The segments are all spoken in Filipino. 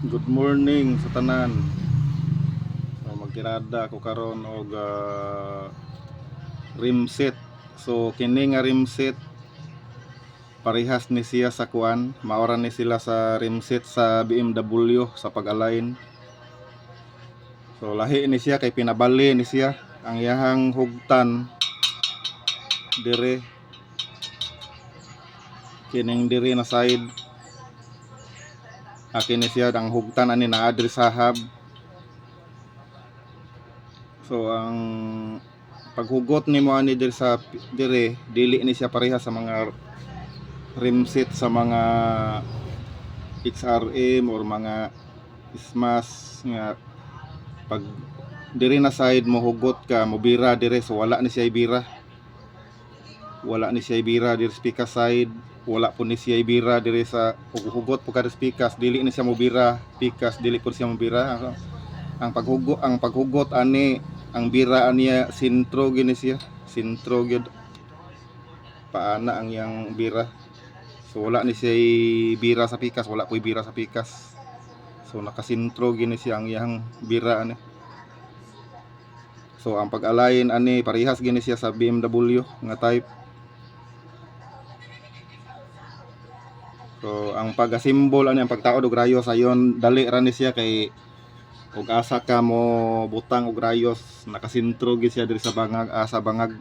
Good morning sa tanan. So magtirada ko karon og ah, rim set. So kini nga rim set parehas ni siya sa kuan, maora ni sila sa rim set sa BMW sa pag-align. So lahi ni siya kay pinabali ni siya ang iyahang hugtan dire kining dire na side akin siya ang hugtan ani na adri sa hub. So ang paghugot ni mo ani dir sa dire dili ni siya pareha sa mga rim set sa mga XRM or mga Smash nga pag dire na side mo hugot ka mo bira dire so wala ni siya ibira wala ni siya ibira dire sa side. Wala po ni siya ibira dire sa hugot po kada pikas dili ni siya mobira pikas dili po siya mobira ang paghugot ang paghugot ani ang bira niya sintro gini siya. Sintro gyud. Paana ang yang bira. So wala ni siya bira sa pikas. Wala po bira sa pikas. So nakasintro gini siya ang yang bira ani. So ang pag-align ani parehas gini siya sa BMW nga type So ang pag-asimbol ano ang pagtaod og rayos ayon dali ra ni siya kay ug asa ka mo butang og rayos nakasintro gid siya diri sa bangag asa bangag.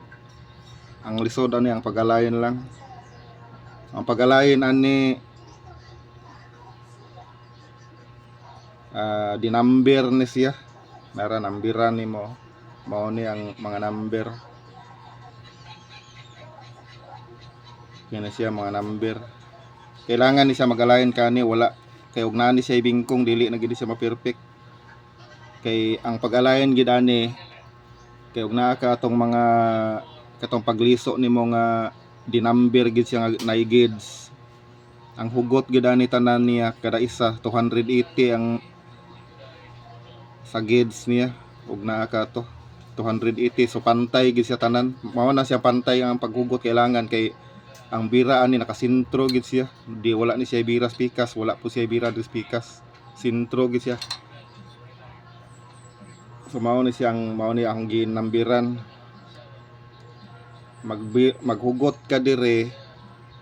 Ang lisod ani ang pagalayin lang. Ang pagalayin ani ah di number ni siya. Nara nambiran ni mo. Mao ni ang mga number kini siya mga number kailangan ni siya magalayan kani wala. Kay ug naa ni siya ibingkong dili na gid siya ma-perfect. Kay ang pag-alayan gid ani kay ug naa ka atong mga katong pagliso nimo nga di number gid siya nga naigids ang hugot gid ani tanan niya kada isa 280 ang sa gids niya. Ug naa ka to 280 so pantay gid siya tanan. Mao na siya pantay ang paghugot kailangan kay ang bira ani nakasintro gid siya. Di wala ni siya bira spikas wala po siya bira di spikas sintro gid siya. So mao ni siyang mao ni ang ginambiran. Mag maghugot ka dire.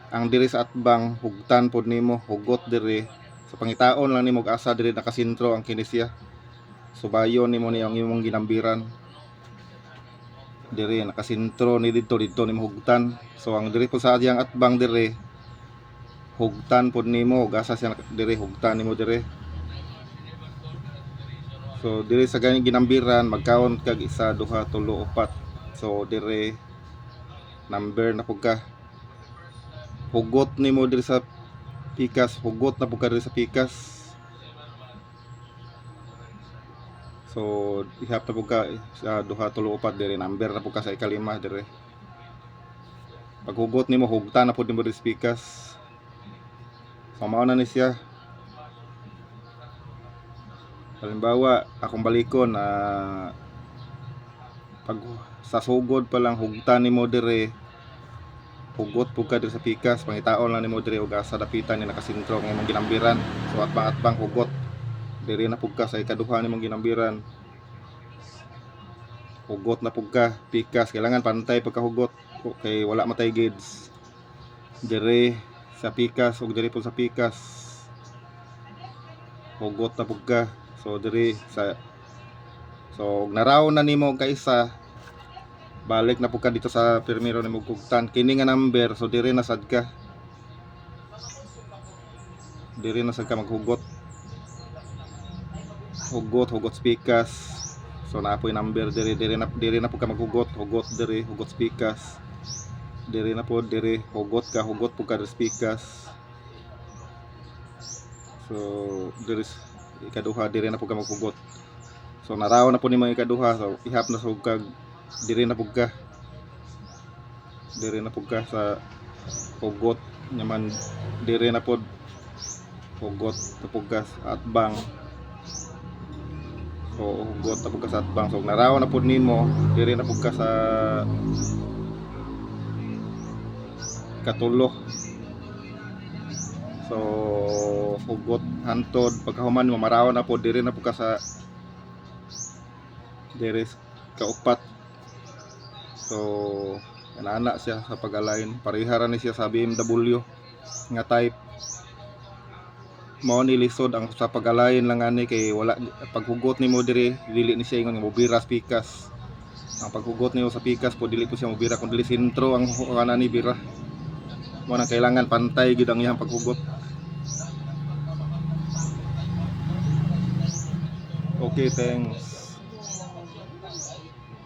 Ang dire sa atbang hugtan pod nimo hugot dire. Sa pangitaon lang nimo asa dire nakasintro ang kini siya. Subayon nimo ni ang imong ginambiran dire nakasintro ni dito dito ni hugtan so ang dire po sa adiyang atbang dire hugtan pod nimo ug asa siya dire hugtan nimo dire. So dire sa ganyan ginambiran magkaon kag isa duha tulo upat. So dire number na pud ka. Hugot nimo dire sa pikas hugot na pud ka dire sa pikas So, ihap na po ka sa duha tulo upat dire number na po ka sa ikalima dire. Paghugot nimo hugta na po nimo dire spikas. So, mao na ni siya. Halimbawa, akong balikon na pag sa sugod pa lang hugta nimo dire hugot po ka dire sa pikas pangitaon lang nimo dire ug asa dapitan ni nakasintro ng imong ginambiran so atbang atbang hugot diri na pug ka sa ikaduha nimong ginambiran. Hugot na pug ka pikas. Kailangan pantay pagkahugot kay wala matay gids. Diri sa pikas ug diri po sa pikas. Hugot na pug ka so diri sa so ug naraw na nimo og kaisa. Balik na pug ka dito sa permiro nimo kugtan. Kini nga number so diri na sad ka. Diri na sad ka maghugot hugot hugot spikas. So naapoy number. Diri diri na diri na po ka maghugot. Hugot diri hugot spikas. Diri na po diri hugot ka hugot po ka spikas. So diri s- ikaduha diri na po ka maghugot. So naraw na po nimo ikaduha. So ihap na sa kag diri na po ka. Diri na po ka sa hugot. Nyaman diri na po hugot na po ka sa So, hugot na pud ka sa atbang. So, naraw na pud nimo, diri na pud ka sa katulo. So, hugot hantod pagkahuman mamarawan na po diri na po ka sa diri kaupat so ana siya sa pag-align parihara ni siya sa BMW nga type mao ni lisod ang sa pag-align lang ani kay wala paghugot nimo diri dili ni siya ingon nga mobira sa pikas. Ang paghugot niyo sa pikas po dili po siya mobira kun dili sentro ang ana ni bira. Mo na kailangan pantay gid ang iyang paghugot. Okay thanks